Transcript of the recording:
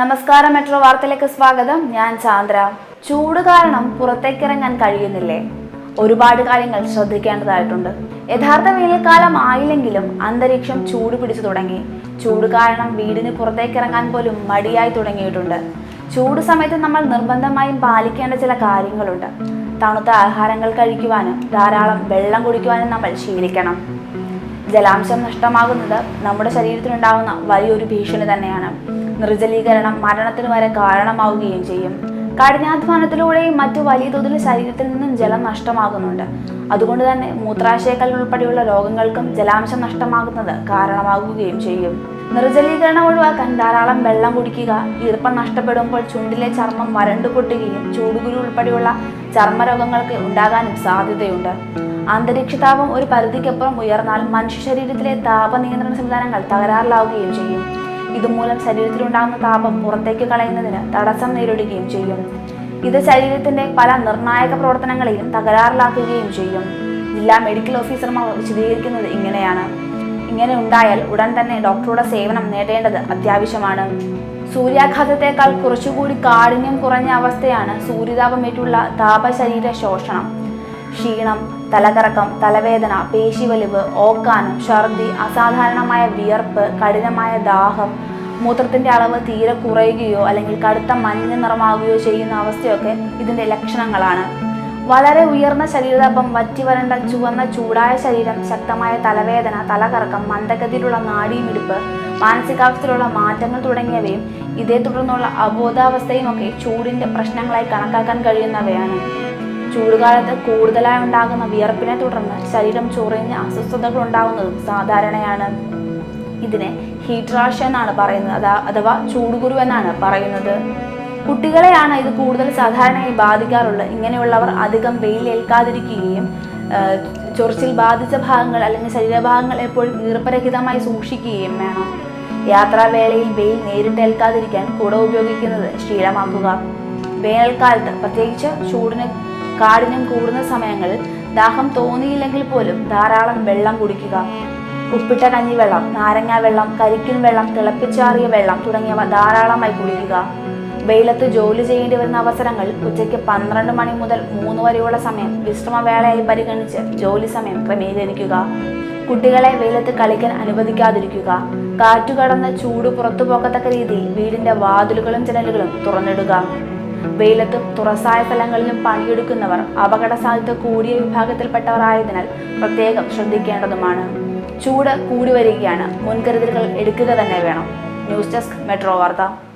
നമസ്കാരം മെട്രോ വാർത്തയിലേക്ക് സ്വാഗതം. ഞാൻ ചാന്ദ്ര. ചൂട് കാരണം പുറത്തേക്കിറങ്ങാൻ കഴിയുന്നില്ലേ? ഒരുപാട് കാര്യങ്ങൾ ശ്രദ്ധിക്കേണ്ടതായിട്ടുണ്ട്. യഥാർത്ഥ വേനൽക്കാലം ആയില്ലെങ്കിലും അന്തരീക്ഷം ചൂട് പിടിച്ചു തുടങ്ങി. ചൂട് കാരണം വീടിന് പുറത്തേക്കിറങ്ങാൻ പോലും മടിയായി തുടങ്ങിയിട്ടുണ്ട്. ചൂട് സമയത്ത് നമ്മൾ നിർബന്ധമായും പാലിക്കേണ്ട ചില കാര്യങ്ങളുണ്ട്. തണുത്ത ആഹാരങ്ങൾ കഴിക്കുവാനും ധാരാളം വെള്ളം കുടിക്കുവാനും നമ്മൾ ശീലിക്കണം. ജലാംശം നഷ്ടമാകുന്നത് നമ്മുടെ ശരീരത്തിനുണ്ടാകുന്ന വലിയൊരു ഭീഷണി തന്നെയാണ്. നിർജലീകരണം മരണത്തിന് വരെ കാരണമാവുകയും ചെയ്യും. കഠിനാധ്വാനത്തിലൂടെയും മറ്റു വലിയ തോതിൽ ശരീരത്തിൽ നിന്നും ജലം നഷ്ടമാകുന്നുണ്ട്. അതുകൊണ്ട് തന്നെ മൂത്രാശയക്കൽ ഉൾപ്പെടെയുള്ള രോഗങ്ങൾക്കും ജലാംശം നഷ്ടമാകുന്നത് കാരണമാകുകയും ചെയ്യും. നിർജലീകരണം ഒഴിവാക്കാൻ ധാരാളം വെള്ളം കുടിക്കുക ഈർപ്പം നഷ്ടപ്പെടുമ്പോൾ ചുണ്ടിലെ ചർമ്മം വരണ്ടു പൊട്ടുകയും ചൂടുകുരു ഉൾപ്പെടെയുള്ള ചർമ്മരോഗങ്ങൾക്ക് ഉണ്ടാകാനും സാധ്യതയുണ്ട്. അന്തരീക്ഷ താപം ഒരു പരിധിക്കപ്പുറം ഉയർന്നാൽ മനുഷ്യ ശരീരത്തിലെ താപ നിയന്ത്രണ സംവിധാനങ്ങൾ തകരാറിലാവുകയും ചെയ്യും. ഇതുമൂലം ശരീരത്തിലുണ്ടാകുന്ന താപം പുറത്തേക്ക് കളയുന്നതിന് തടസ്സം നേരിടുകയും ചെയ്യും. ഇത് ശരീരത്തിന്റെ പല നിർണായക പ്രവർത്തനങ്ങളെയും തകരാറിലാക്കുകയും ചെയ്യും. ജില്ലാ മെഡിക്കൽ ഓഫീസർമാർ വിശദീകരിക്കുന്നത് ഇങ്ങനെയാണ്. ഇങ്ങനെ ഉണ്ടായാൽ ഉടൻ തന്നെ ഡോക്ടറുടെ സേവനം നേടേണ്ടത് അത്യാവശ്യമാണ്. സൂര്യാഘാതത്തെക്കാൾ കുറച്ചുകൂടി കാഠിന്യം കുറഞ്ഞ അവസ്ഥയാണ് സൂര്യതാപമേറ്റുള്ള താപശരീര ശോഷണം. ക്ഷീണം തലകറക്കം തലവേദന പേശിവലിവ് ഓക്കാനം ഛർദി അസാധാരണമായ വിയർപ്പ് കഠിനമായ ദാഹം മൂത്രത്തിന്റെ അളവ് തീരെ കുറയുകയോ അല്ലെങ്കിൽ കടുത്ത മഞ്ഞ നിറമാവുകയോ ചെയ്യുന്ന അവസ്ഥയൊക്കെ ഇതിന്റെ ലക്ഷണങ്ങളാണ്. വളരെ ഉയർന്ന ശരീരതാപം വറ്റിവരണ്ട ചുവന്ന ചൂടായ ശരീരം ശക്തമായ തലവേദന തലകറക്കം മന്ദഗതിയിലുള്ള നാഡീമിടിപ്പ് മാനസികാവസ്ഥയിലുള്ള മാറ്റങ്ങൾ തുടങ്ങിയവയും ഇതേ തുടർന്നുള്ള അബോധാവസ്ഥയും ഒക്കെ ചൂടിന്റെ പ്രശ്നങ്ങളായി കണക്കാക്കാൻ കഴിയുന്നവയാണ്. ചൂടുകാലത്ത് കൂടുതലായി ഉണ്ടാകുന്ന വിയർപ്പിനെ തുടർന്ന് ശരീരം ചൊറിഞ്ഞ് അസ്വസ്ഥതകൾ ഉണ്ടാകുന്നതും സാധാരണയാണ്. ഇതിനെ ഹീറ്റ് റാഷ് എന്നാണ് പറയുന്നത് അഥവാ ചൂടുകുരു എന്നാണ് പറയുന്നത്. കുട്ടികളെയാണ് ഇത് കൂടുതൽ സാധാരണയായി ബാധിക്കാറുള്ളത്. ഇങ്ങനെയുള്ളവർ അധികം വെയിൽ ഏൽക്കാതിരിക്കുകയും ചൊറിച്ചിൽ ബാധിച്ച ഭാഗങ്ങൾ അല്ലെങ്കിൽ ശരീരഭാഗങ്ങൾ എപ്പോഴും ഈർപ്പരഹിതമായി സൂക്ഷിക്കുകയും വേണം. യാത്രാവേളയിൽ വെയിൽ നേരിട്ടേൽക്കാതിരിക്കാൻ കുട ഉപയോഗിക്കുന്നത് ശീലമാക്കുക. വേനൽക്കാലത്ത് പ്രത്യേകിച്ച് ചൂടിന് കാടിനും കൂടുന്ന സമയങ്ങളിൽ ദാഹം തോന്നിയില്ലെങ്കിൽ പോലും ധാരാളം വെള്ളം കുടിക്കുക. ഉപ്പിട്ട കഞ്ഞിവെള്ളം നാരങ്ങാ വെള്ളം കരിക്കിൻ വെള്ളം തിളപ്പിച്ചാറിയ വെള്ളം തുടങ്ങിയവ ധാരാളമായി കുടിക്കുക. വെയിലത്ത് ജോലി ചെയ്യേണ്ടി വരുന്ന അവസരങ്ങൾ ഉച്ചയ്ക്ക് പന്ത്രണ്ട് മണി മുതൽ മൂന്ന് വരെയുള്ള സമയം വിശ്രമവേളയായി പരിഗണിച്ച് ജോലി സമയം ക്രമീകരിക്കുക. കുട്ടികളെ വെയിലത്ത് കളിക്കാൻ അനുവദിക്കാതിരിക്കുക. കാറ്റുകടന്ന് ചൂട് പുറത്തു പോകത്തക്ക രീതിയിൽ വീടിന്റെ വാതിലുകളും ജനലുകളും തുറന്നിടുക. വെയിലത്തും തുറസായ സ്ഥലങ്ങളിലും പണിയെടുക്കുന്നവർ അപകട സാധ്യത കൂടിയ വിഭാഗത്തിൽപ്പെട്ടവരായതിനാൽ പ്രത്യേകം ശ്രദ്ധിക്കേണ്ടതുമാണ്. ചൂട് കൂടി വരികയാണ്. മുൻകരുതലുകൾ എടുക്കുക തന്നെ വേണം. ന്യൂസ് ഡെസ്ക് മെട്രോ വാർത്ത.